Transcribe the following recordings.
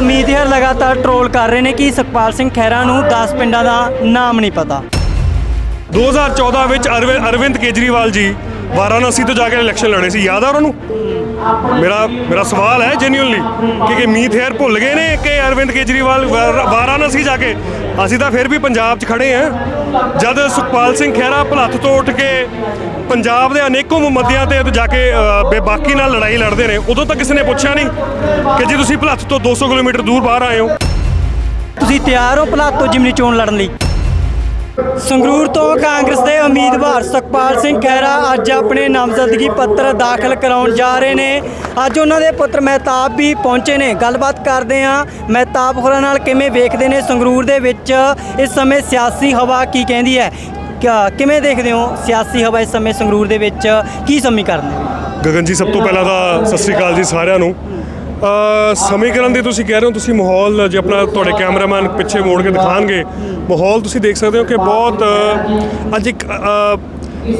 Media ਲਗਾਤਾਰ troll ਕਰ ਰਹੇ ਨੇ ਕਿ ਸੁਖਪਾਲ ਸਿੰਘ ਖਹਿਰਾ ਨੂੰ 10 ਪਿੰਡਾਂ ਦਾ ਨਾਮ ਨਹੀਂ ਪਤਾ। 2014 ਵਿੱਚ ਅਰਵਿ- ਅਰਵਿੰਦ ਕੇਜਰੀਵਾਲ ਜੀ ਵਾਰਾਣਸੀ ਤੋਂ ਜਾ ਕੇ ਇਲੈਕਸ਼ਨ ਲੜੇ ਸੀ, ਯਾਦ ਆ ਉਹਨਾਂ ਨੂੰ? ਮੇਰਾ ਮੇਰਾ ਸਵਾਲ ਹੈ ਜੈਨੂਇਨਲੀ ਕਿ ਕਿ ਮੀਤ ਹੇਅਰ ਭੁੱਲ ਗਏ ਨੇ ਕਿ ਅਰਵਿੰਦ ਕੇਜਰੀਵਾਲ ਵਾਰ- ਵਾਰਾਣਸੀ ਜਾ ਕੇ? ਅਸੀਂ ਤਾਂ ਫਿਰ ਵੀ ਪੰਜਾਬ 'ਚ ਖੜੇ ਹਾਂ। ਜਦ ਸੁਖਪਾਲ ਸਿੰਘ ਖਹਿਰਾ ਭਲੱਥ ਤੋਂ ਉੱਠ ਕੇ ਪੰਜਾਬ ਦੇ ਅਨੇਕੋਂ ਮੁੱਦਿਆਂ ਤੇ ਜਾ ਕੇ ਬੇਬਾਕੀ ਨਾਲ ਲੜਾਈ ਲੜਦੇ ਨੇ, ਉਦੋਂ ਤਾਂ ਕਿਸੇ ਨੇ ਪੁੱਛਿਆ ਨਹੀਂ ਕਿ ਜੀ ਤੁਸੀਂ ਭਲੱਥ ਤੋਂ 200 ਕਿਲੋਮੀਟਰ ਦੂਰ ਬਾਹਰ ਆਏ ਹੋ। ਤੁਸੀਂ ਤਿਆਰ ਹੋ ਭਲਾਤ ਤੋਂ ਜਿਮਨੀ ਚੋਣ ਲੜਨ ਲਈ? ਸੰਗਰੂਰ ਤੋਂ ਕਾਂਗਰਸ ਦੇ ਉਮੀਦਵਾਰ ਸੁਖਪਾਲ ਸਿੰਘ ਖਹਿਰਾ ਅੱਜ ਆਪਣੇ ਨਾਮਜ਼ਦਗੀ ਪੱਤਰ ਦਾਖਲ ਕਰਾਉਣ ਜਾ ਰਹੇ ਨੇ। ਅੱਜ ਉਹਨਾਂ ਦੇ ਪੁੱਤਰ ਮਹਿਤਾਬ ਵੀ ਪਹੁੰਚੇ ਨੇ। ਗੱਲਬਾਤ ਕਰਦੇ ਆ ਮਹਿਤਾਬ ਹੋਰਾਂ ਨਾਲ ਕਿਵੇਂ ਵੇਖਦੇ ਨੇ ਸੰਗਰੂਰ ਦੇ ਵਿੱਚ ਇਸ ਸਮੇਂ ਸਿਆਸੀ ਹਵਾ ਕੀ ਕਹਿੰਦੀ ਹੈ? ਕਿਆ- ਕਿਵੇਂ ਦੇਖਦੇ ਹੋ ਸਿਆਸੀ ਹਵਾ ਇਸ ਸਮੇਂ ਸੰਗਰੂਰ ਦੇ ਵਿੱਚ? ਕੀ ਸਮੀਕਰਨ ਹੈ ਗਗਨ ਜੀ, ਸਭ ਤੋਂ ਪਹਿਲਾਂ ਤਾਂ ਸਤਿ ਸ੍ਰੀ ਅਕਾਲ ਜੀ ਸਾਰਿਆਂ ਨੂੰ। ਸਮੀਕਰਨ ਦੀ ਤੁਸੀਂ ਕਹਿ ਰਹੇ ਹੋ ਤੁਸੀਂ ਮਾਹੌਲ ਜੇ ਆਪਣਾ ਤੁਹਾਡੇ ਕੈਮਰਾਮੈਨ ਪਿੱਛੇ ਮੋੜ ਕੇ ਦਿਖਾਣਗੇ ਮਾਹੌਲ ਤੁਸੀਂ ਦੇਖ ਸਕਦੇ ਹੋ ਕਿ ਬਹੁਤ ਅੱਜ ਇੱਕ ਅ,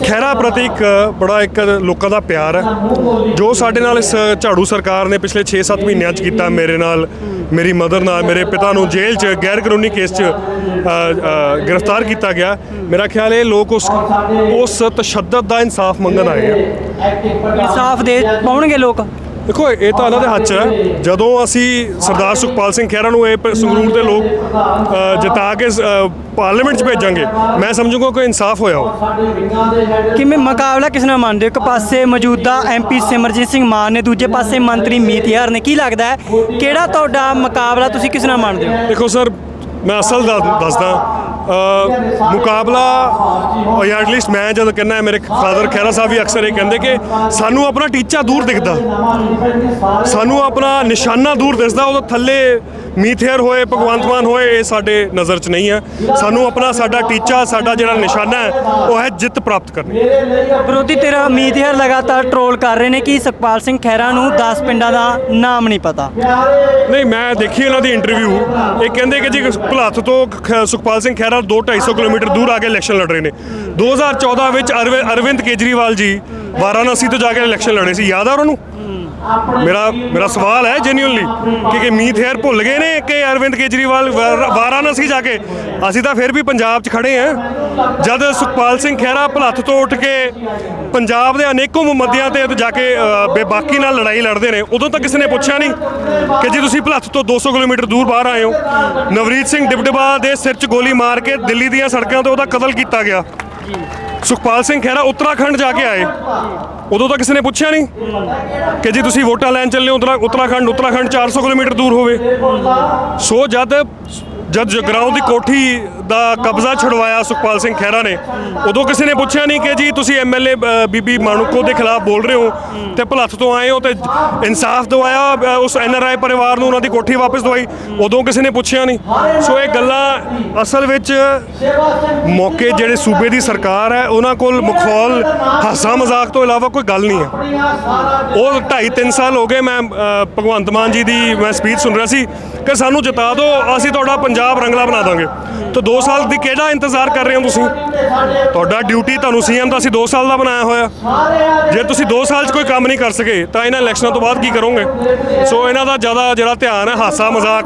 ਖਹਿਰਾ ਪ੍ਰਤੀ ਇੱਕ ਬੜਾ ਇੱਕ ਲੋਕਾਂ ਦਾ ਪਿਆਰ ਹੈ ਜੋ ਸਾਡੇ ਨਾਲ ਇਸ ਝਾੜੂ ਸਰਕਾਰ ਨੇ ਪਿਛਲੇ 6-7 ਮਹੀਨਿਆਂ 'ਚ ਕੀਤਾ ਮੇਰੇ ਨਾਲ ਮੇਰੀ ਮਦਰ ਨਾਲ ਮੇਰੇ ਪਿਤਾ ਨੂੰ ਜੇਲ੍ਹ 'ਚ ਗੈਰ ਕਾਨੂੰਨੀ ਕੇਸ 'ਚ ਗ੍ਰਿਫਤਾਰ ਕੀਤਾ ਗਿਆ। ਮੇਰਾ ਖਿਆਲ ਇਹ ਲੋਕ ਉਸ ਉਸ ਤਸ਼ੱਦਦ ਦਾ ਇਨਸਾਫ ਮੰਗਣ ਆਏ ਆ। ਇਨਸਾਫ ਦੇ ਪਾਉਣਗੇ ਲੋਕ? ਦੇਖੋ ਇਹ ਤਾਂ ਉਹਨਾਂ ਦੇ ਹੱਥ 'ਚ ਹੈ। ਜਦੋਂ ਅਸੀਂ ਸਰਦਾਰ ਸੁਖਪਾਲ ਸਿੰਘ ਖਹਿਰਾ ਨੂੰ ਇਹ ਸੰਗਰੂਰ ਦੇ ਲੋਕ ਜਿਤਾ ਕੇ ਪਾਰਲੀਮੈਂਟ 'ਚ ਭੇਜਾਂਗੇ ਮੈਂ ਸਮਝੂਗਾ ਕਿ ਇਨਸਾਫ ਹੋਇਆ ਹੋ ਕਿਵੇਂ ਮੁਕਾਬਲਾ ਕਿਸ ਨਾਲ ਮੰਨਦੇ ਹੋ? ਇੱਕ ਪਾਸੇ ਮੌਜੂਦਾ ਐਮਪੀ ਸਿਮਰਜੀਤ ਸਿੰਘ ਮਾਨ ਨੇ ਦੂਜੇ ਪਾਸੇ ਮੰਤਰੀ ਮੀਤ ਯਾਰ ਨੇ। ਕੀ ਲੱਗਦਾ ਹੈ? ਕਿਹੜਾ ਤੁਹਾਡਾ ਮੁਕਾਬਲਾ ਤੁਸੀਂ ਕਿਸ ਨਾਲ ਮੰਨਦੇ ਹੋ? ਦੇਖੋ ਸਰ ਮੈਂ ਅਸਲ ਦੱਸਦਾ। ਮੁਕਾਬਲਾ ਜਾਂ ਐਟਲੀਸਟ ਮੈਂ ਜਦੋਂ ਕਹਿੰਦਾ ਮੇਰੇ ਫਾਦਰ ਖਹਿਰਾ ਸਾਹਿਬ ਵੀ ਅਕਸਰ ਇਹ ਕਹਿੰਦੇ ਕਿ ਸਾਨੂੰ ਆਪਣਾ ਟੀਚਾ ਦੂਰ ਦਿਖਦਾ। ਸਾਨੂੰ ਆਪਣਾ ਨਿਸ਼ਾਨਾ ਦੂਰ ਦਿਸਦਾ ਉਹਦਾ ਥੱਲੇ ਮੀਥੇਰ ਹੋਏ ਭਗਵੰਤ ਮਾਨ ਹੋਏ ਇਹ ਸਾਡੇ ਨਜ਼ਰ 'ਚ ਨਹੀਂ ਹੈ। ਸਾਨੂੰ ਆਪਣਾ ਸਾਡਾ ਟੀਚਾ ਸਾਡਾ ਜਿਹੜਾ ਨਿਸ਼ਾਨਾ ਹੈ ਉਹ ਹੈ ਜਿੱਤ ਪ੍ਰਾਪਤ ਕਰਨੀ। ਵਿਰੋਧੀ ਤੇਰਾ ਮੀਡੀਆ ਲਗਾਤਾਰ ਟਰੋਲ ਕਰ ਰਹੇ ਨੇ ਕਿ ਸੁਖਪਾਲ ਸਿੰਘ ਖਹਿਰਾ ਨੂੰ 10 ਪਿੰਡਾਂ ਦਾ ਨਾਮ ਨਹੀਂ ਪਤਾ। ਨਹੀਂ ਮੈਂ ਦੇਖੀ ਇਹਨਾਂ ਦੀ ਇੰਟਰਵਿਊ ਇਹ ਕਹਿੰਦੇ ਕਿ ਜੀ ਭਲੱਥ ਤੋਂ ਸੁਖਪਾਲ ਸਿੰਘ ਖਹਿਰਾ 2-250 ਕਿਲੋਮੀਟਰ ਦੂਰ ਆ ਕੇ ਇਲੈਕਸ਼ਨ ਲੜ ਰਹੇ ਨੇ। 2014 ਵਿੱਚ ਅਰਵਿ- ਅਰਵਿੰਦ ਕੇਜਰੀਵਾਲ ਜੀ ਵਾਰਾਣਸੀ ਤੋਂ ਜਾ ਕੇ ਇਲੈਕਸ਼ਨ ਲੜੇ ਸੀ। ਯਾਦ ਆ ਉਹਨਾਂ ਨੂੰ? ਮੇਰਾ ਮੇਰਾ ਸਵਾਲ ਹੈ ਜੈਨੂਇਨਲੀ ਕਿ ਕਿ ਮੀਤ ਹੇਅਰ ਭੁੱਲ ਗਏ ਨੇ ਕਿ ਅਰਵਿੰਦ ਕੇਜਰੀਵਾਲ ਵਾਰ- ਵਾਰਾਣਸੀ ਜਾ ਕੇ? ਅਸੀਂ ਤਾਂ ਫਿਰ ਵੀ ਪੰਜਾਬ 'ਚ ਖੜੇ ਹਾਂ। ਜਦ ਸੁਖਪਾਲ ਸਿੰਘ ਖਹਿਰਾ ਭਲੱਥ ਤੋਂ ਉੱਠ ਕੇ ਪੰਜਾਬ ਦੇ ਅਨੇਕੋਂ ਮੁੱਦਿਆਂ ਤੇ ਜਾ ਕੇ ਅ, ਬੇਬਾਕੀ ਨਾਲ ਲੜਾਈ ਲੜਦੇ ਨੇ ਉਦੋਂ ਤਾਂ ਕਿਸੇ ਨੇ ਪੁੱਛਿਆ ਨਹੀਂ ਕਿ ਜੀ ਤੁਸੀਂ ਭਲੱਥ ਤੋਂ 200 ਕਿਲੋਮੀਟਰ ਦੂਰ ਬਾਹਰ ਆਏ ਹੋ। ਨਵਰੀਤ ਸਿੰਘ ਡਿਬਡਬਾ ਦੇ ਸਿਰ 'ਚ ਗੋਲੀ ਮਾਰ ਕੇ ਦਿੱਲੀ ਦੀਆਂ ਸੜਕਾਂ ਤੇ ਉਹਦਾ ਕਤਲ ਕੀਤਾ ਗਿਆ। ਸੁਖਪਾਲ ਸਿੰਘ ਖਹਿਰਾ ਉੱਤਰਾਖੰਡ ਜਾ ਕੇ ਆਏ। ਉਦੋਂ ਤਾਂ ਕਿਸੇ ਨੇ ਪੁੱਛਿਆ ਨਹੀਂ ਕਿ ਜੀ ਤੁਸੀਂ ਵੋਟਾਂ ਲੈਣ ਚੱਲੇ ਹੋ, ਉੱਤਰਾ, ਉੱਤਰਾਖੰਡ ਉੱਤਰਾਖੰਡ 400 ਕਿਲੋਮੀਟਰ ਦੂਰ ਹੋਵੇ। ਸੋ ਜਦ ਜਦ ਜਗਰਾਉਂ ਦੀ ਕੋਠੀ ਦਾ ਕਬਜ਼ਾ ਛੁਡਵਾਇਆ ਸੁਖਪਾਲ ਸਿੰਘ ਖਹਿਰਾ ਨੇ। ਉਦੋਂ ਕਿਸੇ ਨੇ ਪੁੱਛਿਆ ਨਹੀਂ ਕਿ ਜੀ ਤੁਸੀਂ ਐਮਐਲਏ ਬੀਬੀ ਮਾਣੂਕੋ ਦੇ ਖਿਲਾਫ ਬੋਲ ਰਹੇ ਹੋ ਤੇ ਭਲੱਥ ਤੋਂ ਆਏ ਹੋ ਤੇ ਇਨਸਾਫ ਦਵਾਇਆ ਅ, ਉਸ ਐਨਆਰਆਈ ਪਰਿਵਾਰ ਨੂੰ ਉਹਨਾਂ ਦੀ ਕੋਠੀ ਵਾਪਸ ਦਵਾਈ। ਉਦੋਂ ਕਿਸੇ ਨੇ ਪੁੱਛਿਆ ਨਹੀਂ। ਸੋ ਇਹ ਗੱਲਾਂ ਅਸਲ ਵਿੱਚ ਮੌਕੇ ਜਿਹੜੇ ਸੂਬੇ ਦੀ ਸਰਕਾਰ ਹੈ ਉਹਨਾਂ ਕੋਲ ਮਖੌਲ ਹਾਸਾ ਮਜ਼ਾਕ ਤੋਂ ਇਲਾਵਾ ਕੋਈ ਗੱਲ ਨਹੀਂ ਹੈ। ਉਹ 2.5 3 ਸਾਲ ਹੋ ਗਏ ਮੈਂ ਭਗਵੰਤ ਮਾਨ ਜੀ ਦੀ ਮੈਂ ਸਪੀਚ ਸੁਣ ਰਿਹਾ ਸੀ ਕਿ ਸਾਨੂੰ ਜਿਤਾ ਦਿਓ ਅਸੀਂ ਤੁਹਾਡਾ ਪੰਜਾਬ ਰੰਗਲਾ ਬਣਾ ਦਾਂਗੇ। ਤਾਂ 2 ਸਾਲ ਦੀ ਕਿਹੜਾ ਇੰਤਜ਼ਾਰ ਕਰ ਰਹੇ ਹੋ ਤੁਸੀਂ? ਤੁਹਾਡਾ ਡਿਊਟੀ ਤੁਹਾਨੂੰ ਸੀਐਮ ਦਾ ਅਸੀਂ 2 ਸਾਲ ਦਾ ਬਣਾਇਆ ਹੋਇਆ। ਜੇ ਤੁਸੀਂ 2 ਸਾਲ 'ਚ ਕੋਈ ਕੰਮ ਨਹੀਂ ਕਰ ਸਕੇ, ਤਾਂ ਇਹਨਾਂ ਇਲੈਕਸ਼ਨਾਂ ਤੋਂ ਬਾਅਦ ਕੀ ਕਰੋਗੇ? ਸੋ ਇਹਨਾਂ ਦਾ ਜ਼ਿਆਦਾ ਜਿਹੜਾ ਧਿਆਨ ਹੈ, ਹਾਸਾ ਮਜ਼ਾਕ,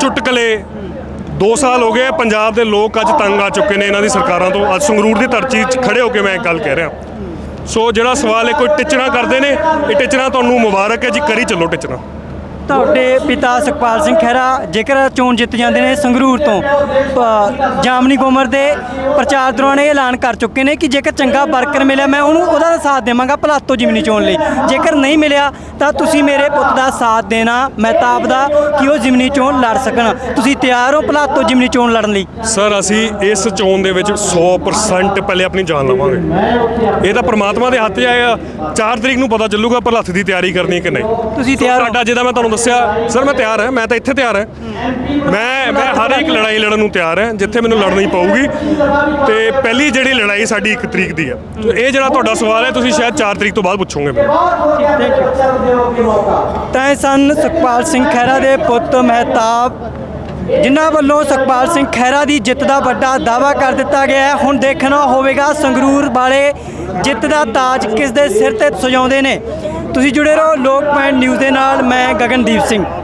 ਚੁਟਕਲੇ। 2 ਸਾਲ ਹੋ ਗਏ, ਪੰਜਾਬ ਦੇ ਲੋਕ ਅੱਜ ਤੰਗ ਆ ਚੁੱਕੇ ਨੇ ਇਹਨਾਂ ਦੀ ਸਰਕਾਰਾਂ ਤੋਂ। ਅੱਜ ਸੰਗਰੂਰ ਦੀ ਧਰਤੀ 'ਚ ਖੜੇ ਹੋ ਕੇ ਮੈਂ ਇੱਕ ਗੱਲ ਕਹਿ ਰਿਹਾ। ਸੋ ਜਿਹੜਾ ਸਵਾਲ ਹੈ, ਕੋਈ ਟਿਚਣਾ ਕਰਦੇ ਨੇ, ਇਹ ਟਿਚਣਾ ਤੁਹਾਨੂੰ ਮੁਬਾਰਕ ਹੈ ਜੀ, ਕਰੀ ਚੱਲੋ ਟਿਚਣਾ। ਤੁਹਾਡੇ ਪਿਤਾ ਸੁਖਪਾਲ ਸਿੰਘ ਖਹਿਰਾ ਜੇਕਰ ਚੋਣ ਜਿੱਤ ਜਾਂਦੇ ਨੇ ਸੰਗਰੂਰ ਤੋਂ ਜਾਮਨੀ ਗੋਮਰ ਦੇ ਪ੍ਰਚਾਰ ਦੌਰਾਨ ਇਹ ਐਲਾਨ ਕਰ ਚੁੱਕੇ ਨੇ ਕਿ ਜੇਕਰ ਚੰਗਾ ਵਰਕਰ ਮਿਲਿਆ ਮੈਂ ਉਹਨੂੰ ਉਹਦਾ ਸਾਥ ਦੇਵਾਂਗਾ ਭਲਾਤ ਜਿਮਨੀ ਚੋਣ ਲਈ। ਜੇਕਰ ਨਹੀਂ ਮਿਲਿਆ ਤਾਂ ਤੁਸੀਂ ਮੇਰੇ ਪੁੱਤ ਦਾ ਸਾਥ ਦੇਣਾ ਮਹਿਤਾਬ ਦਾ ਕਿ ਉਹ ਜਿਮਨੀ ਚੋਣ ਲੜ ਸਕਣ। ਤੁਸੀਂ ਤਿਆਰ ਹੋ ਭਲਾਤ ਜਿਮਨੀ ਚੋਣ ਲੜਨ ਲਈ? ਸਰ ਅਸੀਂ ਇਸ ਚੋਣ ਦੇ ਵਿੱਚ 100% ਪਹਿਲੇ ਆਪਣੀ ਜਾਨ ਲਵਾਂਗੇ। ਇਹ ਤਾਂ ਪ੍ਰਮਾਤਮਾ ਦੇ ਹੱਥ 'ਚ ਆਇਆ 4 ਤਰੀਕ ਨੂੰ ਪਤਾ ਚੱਲੂਗਾ ਪਰ ਹੱਥ ਦੀ ਤਿਆਰੀ ਕਰਨੀ ਕਿ ਨਹੀਂ। ਤੁਸੀਂ ਤਿਆਰ ਹੋ? ਸਾਡਾ ਜਿਹਦਾ ਮੈਂ ਤੁਹਾਨੂੰ ਦੱਸਿਆ, ਸਰ, ਮੈਂ ਤਿਆਰ ਹਾਂ, ਮੈਂ ਤਾਂ ਇੱਥੇ ਤਿਆਰ ਹਾਂ। ਮੈਂ ਮੈਂ ਹਰ ਇੱਕ ਲੜਾਈ ਲੜਨ ਨੂੰ ਤਿਆਰ ਹਾਂ, ਜਿੱਥੇ ਮੈਨੂੰ ਲੜਨੀ ਪਊਗੀ। ਤੇ ਪਹਿਲੀ ਜਿਹੜੀ ਲੜਾਈ ਸਾਡੀ 1 ਤਰੀਕ ਦੀ ਹੈ ਇਹ ਜਿਹੜਾ ਤੁਹਾਡਾ ਸਵਾਲ ਹੈ, ਤੁਸੀਂ ਸ਼ਾਇਦ 4 ਤਰੀਕ ਤੋਂ ਬਾਅਦ ਪੁੱਛੋਗੇ ਮੈਨੂੰ। ਤਾਂ ਇਹ ਸਨ ਸੁਖਪਾਲ ਸਿੰਘ ਖਹਿਰਾ ਦੇ ਪੁੱਤ ਮਹਿਤਾਬ, ਜਿਨ੍ਹਾਂ ਵੱਲੋਂ ਸੁਖਪਾਲ ਸਿੰਘ ਖਹਿਰਾ ਦੀ ਜਿੱਤ ਦਾ ਵੱਡਾ ਦਾਅਵਾ ਕਰ ਦਿੱਤਾ ਗਿਆ ਹੈ। ਹੁਣ ਦੇਖਣਾ ਹੋਵੇਗਾ ਸੰਗਰੂਰ ਵਾਲੇ ਜਿੱਤ ਦਾ ਤਾਜ ਕਿਸ ਦੇ ਸਿਰ ਤੇ ਸਜਾਉਂਦੇ ਨੇ। ਤੁਸੀਂ ਜੁੜੇ ਰਹੋ ਲੋਕ ਪੁਆਇੰਟ ਨਿਊਜ਼ ਦੇ ਨਾਲ ਮੈਂ ਗਗਨਦੀਪ ਸਿੰਘ।